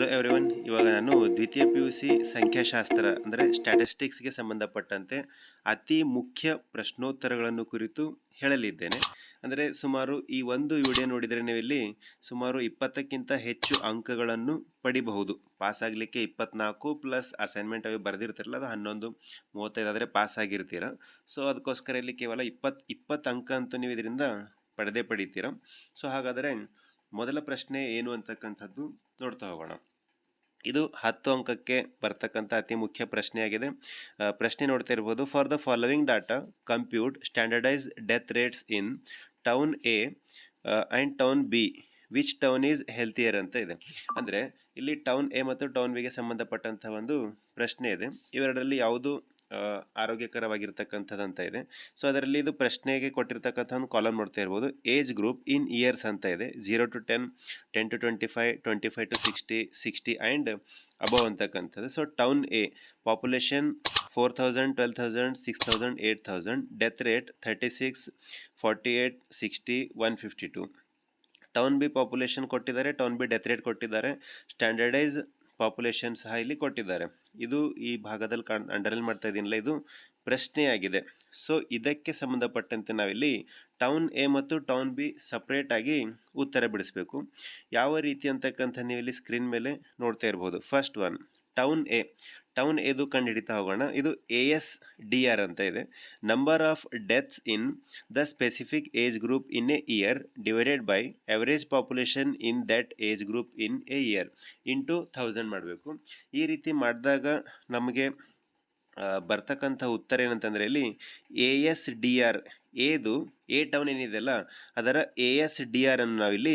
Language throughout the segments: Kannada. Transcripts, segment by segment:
ಹಲೋ ಎವ್ರಿವನ್ ಇವಾಗ ನಾನು ದ್ವಿತೀಯ ಪಿ ಯು ಸಿ ಸಂಖ್ಯಾಶಾಸ್ತ್ರ, ಅಂದರೆ ಸ್ಟ್ಯಾಟಿಸ್ಟಿಕ್ಸ್ಗೆ ಸಂಬಂಧಪಟ್ಟಂತೆ ಅತಿ ಮುಖ್ಯ ಪ್ರಶ್ನೋತ್ತರಗಳನ್ನು ಕುರಿತು ಹೇಳಲಿದ್ದೇನೆ. ಅಂದರೆ ಸುಮಾರು ಈ ಒಂದು ವಿಡಿಯೋ ನೋಡಿದರೆ ನೀವು ಇಲ್ಲಿ ಸುಮಾರು ಇಪ್ಪತ್ತಕ್ಕಿಂತ ಹೆಚ್ಚು ಅಂಕಗಳನ್ನು ಪಡಿಬಹುದು. ಪಾಸ್ ಆಗಲಿಕ್ಕೆ ಇಪ್ಪತ್ನಾಲ್ಕು ಪ್ಲಸ್ ಅಸೈನ್ಮೆಂಟ್ ಅವು ಬರೆದಿರ್ತಿರಲ್ಲ, ಅದು ಹನ್ನೊಂದು, ಮೂವತ್ತೈದು ಆದರೆ ಪಾಸ್ ಆಗಿರ್ತೀರ. ಸೊ ಅದಕ್ಕೋಸ್ಕರ ಇಲ್ಲಿ ಕೇವಲ ಇಪ್ಪತ್ತು ಇಪ್ಪತ್ತು ಅಂಕ ಅಂತೂ ನೀವು ಇದರಿಂದ ಪಡೆದೇ ಪಡೀತೀರ. ಸೊ ಹಾಗಾದರೆ ಮೊದಲ ಪ್ರಶ್ನೆ ಏನು ಅಂತಕ್ಕಂಥದ್ದು ನೋಡ್ತಾ ಹೋಗೋಣ. ಇದು ಹತ್ತು ಅಂಕಕ್ಕೆ ಬರ್ತಕ್ಕಂಥ ಅತಿ ಮುಖ್ಯ ಪ್ರಶ್ನೆಯಾಗಿದೆ. ಪ್ರಶ್ನೆ ನೋಡ್ತಾ ಇರ್ಬೋದು. For the following data compute standardise death rates in town A and town B which town is healthier ಅಂತ ಇದೆ. ಅಂದರೆ ಇಲ್ಲಿ ಟೌನ್ ಎ ಮತ್ತು ಟೌನ್ ಬಿಗೆ ಸಂಬಂಧಪಟ್ಟಂಥ ಒಂದು ಪ್ರಶ್ನೆ ಇದೆ. ಇವೆರಡರಲ್ಲಿ ಯಾವುದು ಆರೋಗ್ಯಕರವಾಗಿರ್ತಕ್ಕಂಥದ್ದು ಅಂತ ಇದೆ. ಸೊ ಅದರಲ್ಲಿ ಇದು ಪ್ರಶ್ನೆಗೆ ಕೊಟ್ಟಿರ್ತಕ್ಕಂಥ ಒಂದು ಕಾಲಮ್ ನೋಡ್ತಾ ಇರ್ಬೋದು. ಏಜ್ ಗ್ರೂಪ್ ಇನ್ ಇಯರ್ಸ್ ಅಂತ ಇದೆ. Zero to ten ten to twenty five twenty five to sixty sixty and above ಅಂತಕ್ಕಂಥದ್ದು. So town A population four thousand twelve thousand six thousand eight thousand death rate thirty six forty eight sixty one fifty two town B population ಕೊಟ್ಟಿದ್ದಾರೆ ಟೌನ್ ಬಿ ಡೆತ್ ರೇಟ್ ಕೊಟ್ಟಿದ್ದಾರೆ. ಸ್ಟ್ಯಾಂಡರ್ಡೈಸ್ ಪಾಪ್ಯುಲೇಷನ್ ಸಹ ಇಲ್ಲಿ ಕೊಟ್ಟಿದ್ದಾರೆ. ಇದು ಈ ಭಾಗದಲ್ಲಿ ಕಾಣ್ ಅಂಡರ್ಲೈನ್ ಮಾಡ್ತಾ ಇದ್ದೀನಲ್ಲ, ಇದು ಪ್ರಶ್ನೆಯಾಗಿದೆ. ಸೊ ಇದಕ್ಕೆ ಸಂಬಂಧಪಟ್ಟಂತೆ ನಾವಿಲ್ಲಿ ಟೌನ್ ಎ ಮತ್ತು ಟೌನ್ ಬಿ ಸಪ್ರೇಟಾಗಿ ಉತ್ತರ ಬಿಡಿಸಬೇಕು. ಯಾವ ರೀತಿ ಅಂತಕ್ಕಂಥ ನೀವು ಇಲ್ಲಿ ಸ್ಕ್ರೀನ್ ಮೇಲೆ ನೋಡ್ತಾ ಇರ್ಬೋದು. First one town A town ಎದು ಕಂಡು ಹಿಡಿತಾ ಹೋಗೋಣ. ಇದು ಎ ಎಸ್ ಡಿ ಆರ್ ಅಂತ ಇದೆ. Number of deaths in the specific age group in a year divided by average population in that age group in a year into thousand ಮಾಡಬೇಕು. ಈ ರೀತಿ ಮಾಡಿದಾಗ ನಮಗೆ ಬರ್ತಕ್ಕಂಥ ಉತ್ತರ ಏನಂತಂದರೆ ಇಲ್ಲಿ ಎ ಎಸ್ ಡಿ ಆರ್, ಎದು, ಎ ಟೌನ್ ಏನಿದೆಯಲ್ಲ, ಅದರ ಎ ಎಸ್ ಡಿ ಆರ್ ಅನ್ನು ನಾವಿಲ್ಲಿ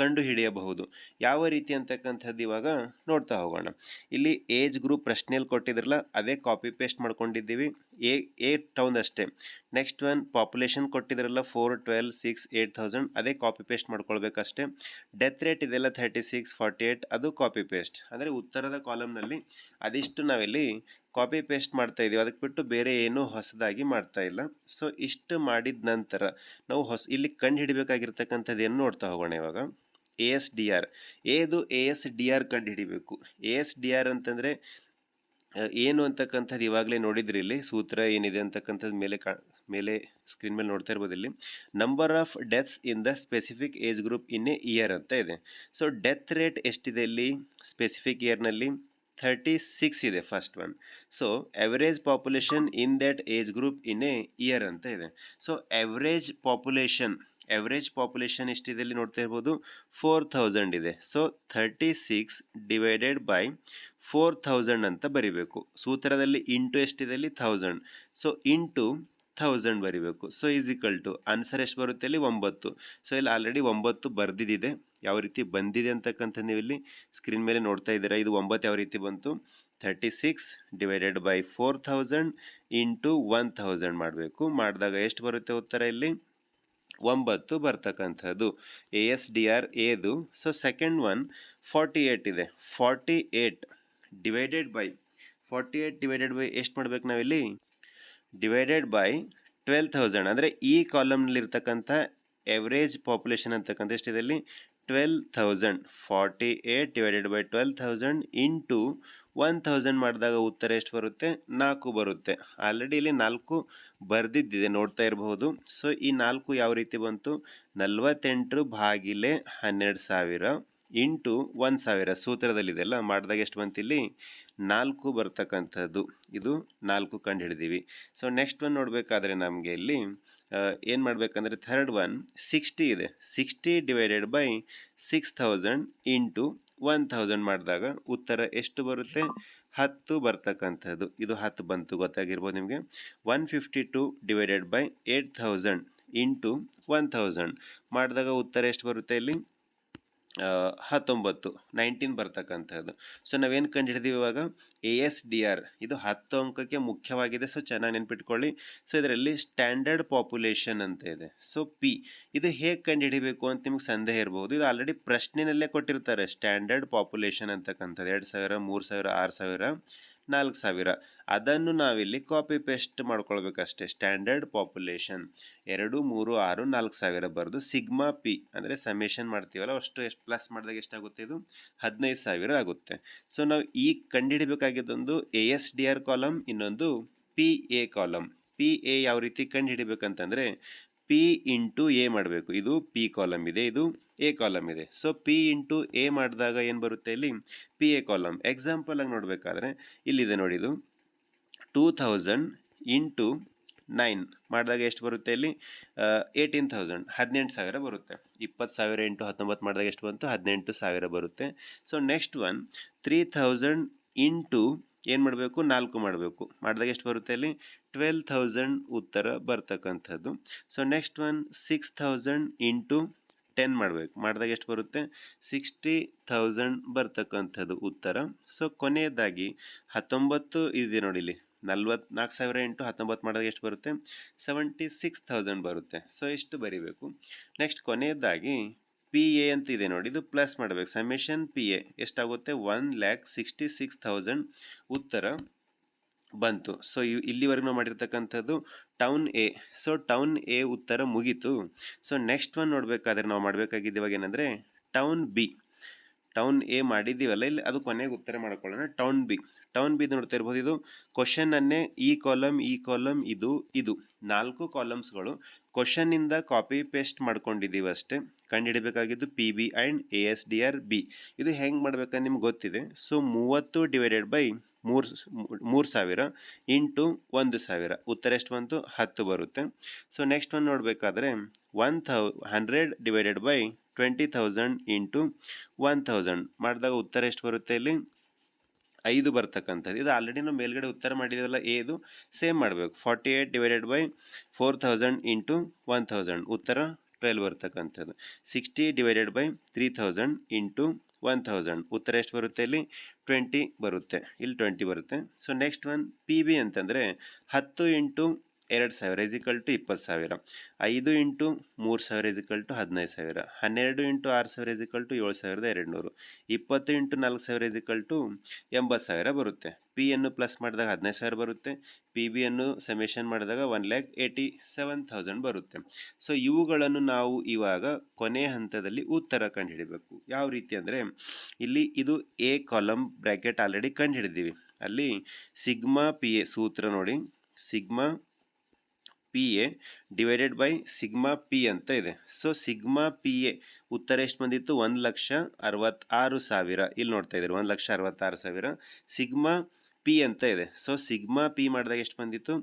ಕಂಡು ಹಿಡಿಯಬಹುದು ಯಾವ ರೀತಿ ಅಂತಕ್ಕಂಥದ್ದು ಇವಾಗ ನೋಡ್ತಾ ಹೋಗೋಣ. ಇಲ್ಲಿ ಏಜ್ ಗ್ರೂಪ್ ಪ್ರಶ್ನೆಯಲ್ಲಿ ಕೊಟ್ಟಿದ್ರಲ್ಲ, ಅದೇ ಕಾಪಿ ಪೇಸ್ಟ್ ಮಾಡ್ಕೊಂಡಿದ್ದೀವಿ. ಎ ಎ ಟೌನ್ ಅಷ್ಟೇ. Next one population ಕೊಟ್ಟಿದ್ರಲ್ಲ four twelve six eight thousand ಅದೇ ಕಾಪಿ ಪೇಸ್ಟ್ ಮಾಡ್ಕೊಳ್ಬೇಕಷ್ಟೇ. ಡೆತ್ ರೇಟ್ ಇದೆಲ್ಲ ಥರ್ಟಿ ಸಿಕ್ಸ್ ಫಾರ್ಟಿ ಏಯ್ಟ್ ಅದು ಕಾಪಿ ಪೇಸ್ಟ್ ಅಂದರೆ ಉತ್ತರದ ಕಾಲಮ್ನಲ್ಲಿ ಅದಿಷ್ಟು ನಾವಿಲ್ಲಿ ಕಾಪಿ ಪೇಸ್ಟ್ ಮಾಡ್ತಾ ಇದೀವಿ. ಅದಕ್ಕೆ ಬಿಟ್ಟು ಬೇರೆ ಏನೂ ಹೊಸದಾಗಿ ಮಾಡ್ತಾ ಇಲ್ಲ. ಸೊ ಇಷ್ಟು ಮಾಡಿದ ನಂತರ ನಾವು ಹೊಸ, ಇಲ್ಲಿ ಕಂಡು ಹಿಡಬೇಕಾಗಿರ್ತಕ್ಕಂಥದ್ದು ಏನು ನೋಡ್ತಾ ಹೋಗೋಣ ಇವಾಗ. A S D R. ಏದು A S D R ಕಂಡು ಹಿಡಿಬೇಕು ಎ ಎಸ್ ಡಿ ಆರ್ ಅಂತಂದರೆ ಏನು ಅಂತಕ್ಕಂಥದ್ದು ಇವಾಗಲೇ ನೋಡಿದ್ರಿ ಇಲ್ಲಿ, ಸೂತ್ರ ಏನಿದೆ ಅಂತಕ್ಕಂಥದ್ದು ಮೇಲೆ ಕಾ, ಮೇಲೆ ಸ್ಕ್ರೀನ್ ಮೇಲೆ ನೋಡ್ತಾ ಇರ್ಬೋದು ಇಲ್ಲಿ. Number of deaths in the specific age group in a year ಅಂತ ಇದೆ. ಸೊ ಡೆತ್ ರೇಟ್ ಎಷ್ಟಿದೆ ಇಲ್ಲಿ? ಸ್ಪೆಸಿಫಿಕ್ ಇಯರ್ನಲ್ಲಿ ಥರ್ಟಿ ಸಿಕ್ಸ್ ಇದೆ first one so average population in that age group in a year ಅಂತ ಇದೆ. So average population average population ಎಷ್ಟಿದೆ ನೋಡ್ತಾ ಇರ್ಬೋದು? ಫೋರ್ ಥೌಸಂಡ್ ಇದೆ. So thirty six divided by four thousand ಅಂತ ಬರಿಬೇಕು. ಸೂತ್ರದಲ್ಲಿ ಇಂಟು ಎಷ್ಟಿದೆ ಇಲ್ಲಿ ಥೌಸಂಡ್ ಸೊ ಇಂಟು ಥೌಸಂಡ್ ಬರಿಬೇಕು. So is equal to answer ಎಷ್ಟು ಬರುತ್ತೆ ಇಲ್ಲಿ? ಒಂಬತ್ತು. ಸೊ ಇಲ್ಲಿ ಆಲ್ರೆಡಿ ಒಂಬತ್ತು ಬರ್ದಿದಿದೆ. ಯಾವ ರೀತಿ ಬಂದಿದೆ ಅಂತಕ್ಕಂಥ ನೀವು ಇಲ್ಲಿ ಸ್ಕ್ರೀನ್ ಮೇಲೆ ನೋಡ್ತಾ ಇದ್ದೀರಾ? ಇದು ಒಂಬತ್ತು ಯಾವ ರೀತಿ ಬಂತು? Thirty six divided by four thousand into one thousand ಮಾಡಬೇಕು. ಮಾಡಿದಾಗ ಎಷ್ಟು ಬರುತ್ತೆ ಉತ್ತರ ಇಲ್ಲಿ? ಒಂಬತ್ತು ಬರ್ತಕ್ಕಂಥದ್ದು. ಎ ಎಸ್ ಡಿ ಆರ್ ಎದು so second one forty eight ಇದೆ. Forty eight divided by forty eight divided by ಎಷ್ಟು ಮಾಡ್ಬೇಕು ನಾವಿಲ್ಲಿ? ಡಿವೈಡೆಡ್ ಬೈ ಟ್ವೆಲ್ ಥೌಸಂಡ್ ಅಂದರೆ ಈ ಕಾಲಮ್ನಲ್ಲಿರ್ತಕ್ಕಂಥ ಎವ್ರೇಜ್ ಪಾಪ್ಯುಲೇಷನ್ ಅಂತಕ್ಕಂಥ ಎಷ್ಟಿದೆ ಇಲ್ಲಿ twelve thousand forty eight divided by twelve thousand into one thousand ಮಾಡಿದಾಗ ಉತ್ತರ ಎಷ್ಟು ಬರುತ್ತೆ? ನಾಲ್ಕು ಬರುತ್ತೆ. ಆಲ್ರೆಡಿ ಇಲ್ಲಿ ನಾಲ್ಕು ಬರೆದಿದ್ದಿದೆ, ನೋಡ್ತಾ ಇರಬಹುದು. ಸೊ ಈ ನಾಲ್ಕು ಯಾವ ರೀತಿ ಬಂತು? ನಲ್ವತ್ತೆಂಟು ಬಾಗಿಲೆ ಹನ್ನೆರಡು ಸಾವಿರ ಇಂಟು ಒಂದು ಸಾವಿರ. ಸೂತ್ರದಲ್ಲಿದೆಲ್ಲ ಮಾಡಿದಾಗ ಎಷ್ಟು ಬಂತಿಲ್ಲಿ ನಾಲ್ಕು ಬರ್ತಕ್ಕಂಥದ್ದು. ಇದು ನಾಲ್ಕು ಕಂಡು ಹಿಡಿದೀವಿ. ಸೊ ನೆಕ್ಸ್ಟ್ ಒಂದು ನೋಡಬೇಕಾದ್ರೆ ನಮಗೆ ಇಲ್ಲಿ ಏನು ಮಾಡಬೇಕಂದ್ರೆ ಥರ್ಡ್ ಒನ್ ಸಿಕ್ಸ್ಟಿ ಇದೆ. Sixty divided by six thousand into one thousand ಮಾಡಿದಾಗ ಉತ್ತರ ಎಷ್ಟು ಬರುತ್ತೆ? ಹತ್ತು ಬರ್ತಕ್ಕಂಥದ್ದು. ಇದು ಹತ್ತು ಬಂತು, ಗೊತ್ತಾಗಿರ್ಬೋದು ನಿಮಗೆ? One fifty two divided by eight thousand into one thousand ಮಾಡಿದಾಗ ಉತ್ತರ ಎಷ್ಟು ಬರುತ್ತೆ ಇಲ್ಲಿ? ಹತ್ತೊಂಬತ್ತು ನೈನ್ಟೀನ್ ಬರ್ತಕ್ಕಂಥದ್ದು. ಸೊ ನಾವೇನು ಕಂಡು ಹಿಡಿದೀವಿ ಇವಾಗ? ಎ ಎಸ್ ಡಿ ಆರ್ ಇದು ಹತ್ತು ಅಂಕಕ್ಕೆ ಮುಖ್ಯವಾಗಿದೆ. ಸೊ ಚೆನ್ನಾಗಿ ನೆನ್ಪಿಟ್ಕೊಳ್ಳಿ. ಸೊ ಇದರಲ್ಲಿ ಸ್ಟ್ಯಾಂಡರ್ಡ್ ಪಾಪ್ಯುಲೇಷನ್ ಅಂತ ಇದೆ. ಸೊ ಪಿ ಇದು ಹೇಗೆ ಕಂಡು ಹಿಡಿಬೇಕು ಅಂತ ನಿಮ್ಗೆ ಸಂದೇಹ ಇರ್ಬೋದು. ಇದು ಆಲ್ರೆಡಿ ಪ್ರಶ್ನೆನಲ್ಲೇ ಕೊಟ್ಟಿರ್ತಾರೆ. ಸ್ಟ್ಯಾಂಡರ್ಡ್ ಪಾಪ್ಯುಲೇಷನ್ ಅಂತಕ್ಕಂಥದ್ದು. ಎರಡು ಸಾವಿರ, ಮೂರು ಸಾವಿರ, ಆರು ಸಾವಿರ. ನಾಲ್ಕು ಸಾವಿರ. ಅದನ್ನು ನಾವಿಲ್ಲಿ ಕಾಪಿ ಪೇಸ್ಟ್ ಮಾಡ್ಕೊಳ್ಬೇಕಷ್ಟೇ. ಸ್ಟ್ಯಾಂಡರ್ಡ್ ಪಾಪ್ಯುಲೇಷನ್ ಎರಡು, ಮೂರು, ಆರು, ನಾಲ್ಕು ಸಾವಿರ ಬರೆದು ಸಿಗ್ಮಾ ಪಿ ಅಂದರೆ ಸಮೇಷನ್ ಮಾಡ್ತೀವಲ್ಲ, ಅಷ್ಟು ಎಷ್ಟು ಪ್ಲಸ್ ಮಾಡಿದಾಗ ಎಷ್ಟಾಗುತ್ತೆ ಇದು? ಹದಿನೈದು ಸಾವಿರ ಆಗುತ್ತೆ. ಸೊ ನಾವು ಈ ಕಂಡುಹಿಡಬೇಕಾಗಿದ್ದೊಂದು A S D R column ಇನ್ನೊಂದು P A column P A ಯಾವ ರೀತಿ ಕಂಡುಹಿಡಿಬೇಕಂತಂದರೆ ಪಿ ಇಂಟು ಎ ಮಾಡಬೇಕು. ಇದು ಪಿ ಕಾಲಮ್ ಇದೆ, ಇದು ಎ ಕಾಲಮ್ ಇದೆ. ಸೊ ಪಿ ಇಂಟು ಎ ಮಾಡಿದಾಗ ಏನು ಬರುತ್ತೆ ಇಲ್ಲಿ? ಪಿ ಎ ಕಾಲಮ್ ಎಕ್ಸಾಂಪಲ್ ಆಗಿ ನೋಡಬೇಕಾದ್ರೆ, ಇಲ್ಲಿದೆ ನೋಡಿ ಇದು. ಟೂ ಥೌಸಂಡ್ ಇಂಟು ನೈನ್ ಮಾಡಿದಾಗ ಎಷ್ಟು ಬರುತ್ತೆ ಇಲ್ಲಿ? ಏಯ್ಟೀನ್ ತೌಸಂಡ್ ಹದಿನೆಂಟು ಸಾವಿರ ಬರುತ್ತೆ. ಇಪ್ಪತ್ತು ಸಾವಿರ ಇಂಟು ಹತ್ತೊಂಬತ್ತು ಮಾಡಿದಾಗ ಎಷ್ಟು ಬಂತು? ಹದಿನೆಂಟು ಸಾವಿರ ಬರುತ್ತೆ. So next one three thousand into ಏನು ಮಾಡಬೇಕು? ನಾಲ್ಕು ಮಾಡಬೇಕು. ಮಾಡಿದಾಗ ಎಷ್ಟು ಬರುತ್ತೆ ಅಲ್ಲಿ? ಟ್ವೆಲ್ ಥೌಸಂಡ್ ಉತ್ತರ ಬರ್ತಕ್ಕಂಥದ್ದು. So next one six thousand into ten ಮಾಡಬೇಕು. ಮಾಡಿದಾಗ ಎಷ್ಟು ಬರುತ್ತೆ? ಸಿಕ್ಸ್ಟಿ ಥೌಸಂಡ್ ಬರ್ತಕ್ಕಂಥದ್ದು ಉತ್ತರ. ಸೊ ಕೊನೆಯದಾಗಿ ಹತ್ತೊಂಬತ್ತು ಇದೆ ನೋಡಿ ಇಲ್ಲಿ. ನಲ್ವತ್ನಾಲ್ಕು ಸಾವಿರ ಇಂಟು ಹತ್ತೊಂಬತ್ತು ಮಾಡಿದಾಗ ಎಷ್ಟು ಬರುತ್ತೆ? ಸೆವೆಂಟಿ ಸಿಕ್ಸ್ ಥೌಸಂಡ್ ಬರುತ್ತೆ. ಸೊ ಇಷ್ಟು ಬರೀಬೇಕು? ನೆಕ್ಸ್ಟ್ ಕೊನೆಯದಾಗಿ ಪಿ ಎ ಅಂತ ಇದೆ ನೋಡಿ, ಇದು ಪ್ಲಸ್ ಮಾಡಬೇಕು. ಸಮೇಷನ್ ಪಿ ಎ ಎಷ್ಟಾಗುತ್ತೆ? One lakh sixty six thousand ಉತ್ತರ ಬಂತು. ಸೊ ಇಲ್ಲಿವರೆಗೂ ನಾವು ಮಾಡಿರ್ತಕ್ಕಂಥದ್ದು town A so town A ಉತ್ತರ ಮುಗೀತು. ಸೊ ನೆಕ್ಸ್ಟ್ ಒನ್ ನೋಡಬೇಕಾದ್ರೆ ನಾವು ಮಾಡಬೇಕಾಗಿದ್ದು ಇವಾಗ ಏನಂದರೆ ಟೌನ್ ಬಿ ಟೌನ್ ಎ ಮಾಡಿದ್ದೀವಲ್ಲ, ಇಲ್ಲಿ ಅದು ಕೊನೆಗೆ ಉತ್ತರ ಮಾಡ್ಕೊಳ್ಳೋಣ. ಟೌನ್ ಬಿ ಟೌನ್ ಬಿ ನೋಡ್ತಾ ಇರ್ಬೋದು, ಇದು ಕ್ವಶನನ್ನೇ ಈ ಕಾಲಮ್ ಈ ಕಾಲಮ್ ಇದು ಇದು. ನಾಲ್ಕು ಕಾಲಮ್ಸ್ಗಳು ಕ್ವಶನ್ನಿಂದ ಕಾಪಿ ಪೇಸ್ಟ್ ಮಾಡ್ಕೊಂಡಿದ್ದೀವಿ ಅಷ್ಟೇ. ಕಂಡುಹಿಡಬೇಕಾಗಿದ್ದು P B and A S D R B ಇದು ಹೆಂಗೆ ಮಾಡ್ಬೇಕಂತ ನಿಮ್ಗೆ ಗೊತ್ತಿದೆ. ಸೊ ಮೂವತ್ತು ಡಿವೈಡೆಡ್ ಬೈ ಮೂರು ಮೂರು ಸಾವಿರ ಇಂಟು ಒಂದು ಸಾವಿರ. ಉತ್ತರ ಎಷ್ಟು ಬಂತು? ಹತ್ತು ಬರುತ್ತೆ. ಸೊ ನೆಕ್ಸ್ಟ್ ಒಂದು ನೋಡಬೇಕಾದ್ರೆ one thou hundred divided by twenty thousand into one thousand ಮಾಡಿದಾಗ ಉತ್ತರ ಎಷ್ಟು ಬರುತ್ತೆ ಇಲ್ಲಿ? ಐದು ಬರ್ತಕ್ಕಂಥದ್ದು. ಇದು ಆಲ್ರೆಡಿ ನಾವು ಮೇಲ್ಗಡೆ ಉತ್ತರ ಮಾಡಿದ್ದೀವಲ್ಲ ಏದು? ಸೇಮ್ ಮಾಡಬೇಕು. Forty eight divided by four thousand into one thousand ಉತ್ತರ ಟ್ವೆಲ್ ಬರ್ತಕ್ಕಂಥದ್ದು. Sixty divided by three thousand into one thousand ಉತ್ತರ ಎಷ್ಟು ಬರುತ್ತೆ ಇಲ್ಲಿ? ಟ್ವೆಂಟಿ ಬರುತ್ತೆ. ಇಲ್ಲಿ ಟ್ವೆಂಟಿ ಬರುತ್ತೆ. So next one P B ಅಂತಂದರೆ ಹತ್ತು ಇಂಟು ಎರಡು ಸಾವಿರ ಇಸಿಕಲ್ ಟು ಇಪ್ಪತ್ತು ಸಾವಿರ. ಐದು ಇಂಟು ಮೂರು ಸಾವಿರ ಇಸಿಕಲ್ ಟು ಹದಿನೈದು ಸಾವಿರ. ಹನ್ನೆರಡು ಇಂಟು ಆರು ಸಾವಿರ ಇಸಿಕಲ್ ಟು ಏಳು ಸಾವಿರದ ಎರಡು ನೂರು ಇಪ್ಪತ್ತು ಇಂಟು ನಾಲ್ಕು ಸಾವಿರ ಇಸಿಕಲ್ ಟು ಎಂಬತ್ತು ಸಾವಿರ ಬರುತ್ತೆ. ಪಿ ಅನ್ನು ಪ್ಲಸ್ ಮಾಡಿದಾಗ ಹದಿನೈದು ಸಾವಿರ ಬರುತ್ತೆ. ಪಿ ಬಿಯನ್ನು ಸಮೇಷನ್ ಮಾಡಿದಾಗ one lakh eighty seven thousand ಬರುತ್ತೆ. ಸೊ ಇವುಗಳನ್ನು ನಾವು ಇವಾಗ ಕೊನೆ ಹಂತದಲ್ಲಿ ಉತ್ತರ ಕಂಡುಹಿಡಬೇಕು. ಯಾವ ರೀತಿ ಅಂದರೆ, ಇಲ್ಲಿ ಇದು ಎ ಕಾಲಮ್ ಬ್ರ್ಯಾಕೆಟ್ ಆಲ್ರೆಡಿ ಕಂಡುಹಿಡಿದೀವಿ. ಅಲ್ಲಿ ಸಿಗ್ಮಾ ಪಿ ಎ ಸೂತ್ರ ನೋಡಿ. Sigma P A divided by sigma P ಅಂತ ಇದೆ. ಸೊ ಸಿಗ್ಮಾ ಪಿ ಎ ಉತ್ತರ ಎಷ್ಟು ಬಂದಿತ್ತು? ಒಂದು ಲಕ್ಷ ಅರವತ್ತಾರು ಸಾವಿರ. ಇಲ್ಲಿ ನೋಡ್ತಾ ಇದ್ದೀರಿ, ಒಂದು ಲಕ್ಷ ಅರವತ್ತಾರು ಸಾವಿರ. ಸಿಗ್ಮಾ ಪಿ ಅಂತ ಇದೆ. ಸೊ ಸಿಗ್ಮಾ ಪಿ ಮಾಡಿದಾಗ ಎಷ್ಟು ಬಂದಿತ್ತು?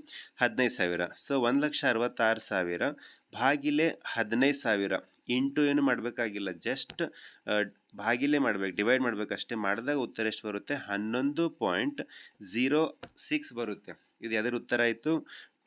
ಹದಿನೈದು ಸಾವಿರ. ಸೊ ಒಂದು ಲಕ್ಷ ಅರವತ್ತಾರು ಸಾವಿರ ಭಾಗಿಲೆ ಹದಿನೈದು ಸಾವಿರ ಇಂಟು ಏನು ಮಾಡಬೇಕಾಗಿಲ್ಲ ಜಸ್ಟ್ ಭಾಗಿಲೆ ಮಾಡಬೇಕು ಡಿವೈಡ್ ಮಾಡಬೇಕಷ್ಟೇ ಮಾಡಿದಾಗ ಉತ್ತರ ಎಷ್ಟು ಬರುತ್ತೆ? ಹನ್ನೊಂದು ಪಾಯಿಂಟ್ ಝೀರೋ ಸಿಕ್ಸ್ ಬರುತ್ತೆ. ಇದು ಯಾವ್ದಾದ್ರು ಉತ್ತರ ಆಯಿತು?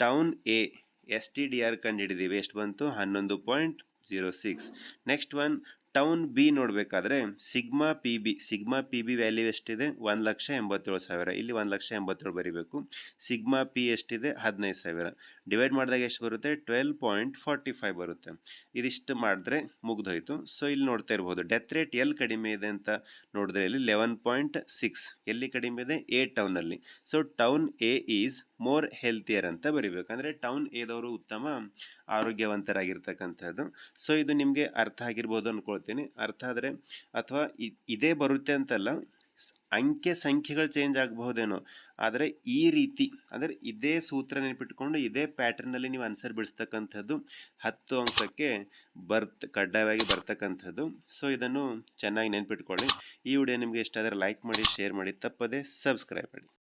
Town A S T D R ಕಂಡುಹಿಡಿದೀವಿ ಎಷ್ಟು ಬಂತು? ಹನ್ನೊಂದು point zero six. Next one, town B ನೋಡಬೇಕಾದ್ರೆ sigma P B, sigma P B value ಎಷ್ಟಿದೆ? ಒಂದು ಲಕ್ಷ ಎಂಬತ್ತೇಳು ಸಾವಿರ. ಇಲ್ಲಿ ಒಂದು ಲಕ್ಷ ಎಂಬತ್ತೇಳು ಬರೀಬೇಕು. ಸಿಗ್ಮಾ ಪಿ ಎಷ್ಟಿದೆ? ಹದಿನೈದು ಸಾವಿರ. ಡಿವೈಡ್ ಮಾಡಿದಾಗ ಎಷ್ಟು ಬರುತ್ತೆ? ಟ್ವೆಲ್ ಪಾಯಿಂಟ್ ಫಾರ್ಟಿ ಫೈವ್ ಬರುತ್ತೆ. ಇದಿಷ್ಟು ಮಾಡಿದ್ರೆ ಮುಗ್ದೋಯ್ತು. ಸೊ ಇಲ್ಲಿ ನೋಡ್ತಾ ಇರ್ಬೋದು. ಡೆತ್ ರೇಟ್ ಎಲ್ಲಿ ಕಡಿಮೆ ಇದೆ ಅಂತ ನೋಡಿದ್ರೆ ಇಲ್ಲಿ ಲೆವೆನ್ ಪಾಯಿಂಟ್ ಸಿಕ್ಸ್ ಎಲ್ಲಿ ಕಡಿಮೆ ಇದೆ? A ಟೌನಲ್ಲಿ so town A is more healthier ಅಂತ ಬರಿಬೇಕು. ಅಂದರೆ ಟೌನ್ ಎದವರು ಉತ್ತಮ, ಆರೋಗ್ಯವಂತರಾಗಿರ್ತಕ್ಕಂಥದ್ದು. ಸೊ ಇದು ನಿಮಗೆ ಅರ್ಥ ಆಗಿರ್ಬೋದು ಅಂದ್ಕೊಳ್ತೀನಿ ಅರ್ಥ ಆದರೆ ಅಥವಾ ಇದೇ ಬರುತ್ತೆ ಅಂತಲ್ಲ ಅಂಕೆ ಸಂಖ್ಯೆಗಳು ಚೇಂಜ್ ಆಗಬಹುದೇನೋ. ಆದರೆ ಈ ರೀತಿ, ಅಂದರೆ ಇದೇ ಸೂತ್ರ ನೆನಪಿಟ್ಕೊಂಡು ಇದೇ ಪ್ಯಾಟರ್ನಲ್ಲಿ ನೀವು ಆನ್ಸರ್ ಬಿಡಿಸ್ತಕ್ಕಂಥದ್ದು ಹತ್ತು ಅಂಕಕ್ಕೆ ಬರ್ತ್, ಕಡ್ಡಾಯವಾಗಿ ಬರ್ತಕ್ಕಂಥದ್ದು. ಸೊ ಇದನ್ನು ಚೆನ್ನಾಗಿ ನೆನಪಿಟ್ಕೊಳ್ಳಿ. ಈ ವಿಡಿಯೋ ನಿಮಗೆ ಇಷ್ಟ ಆದರೆ ಲೈಕ್ ಮಾಡಿ ಶೇರ್ ಮಾಡಿ, ತಪ್ಪದೆ ಸಬ್ಸ್ಕ್ರೈಬ್ ಮಾಡಿ.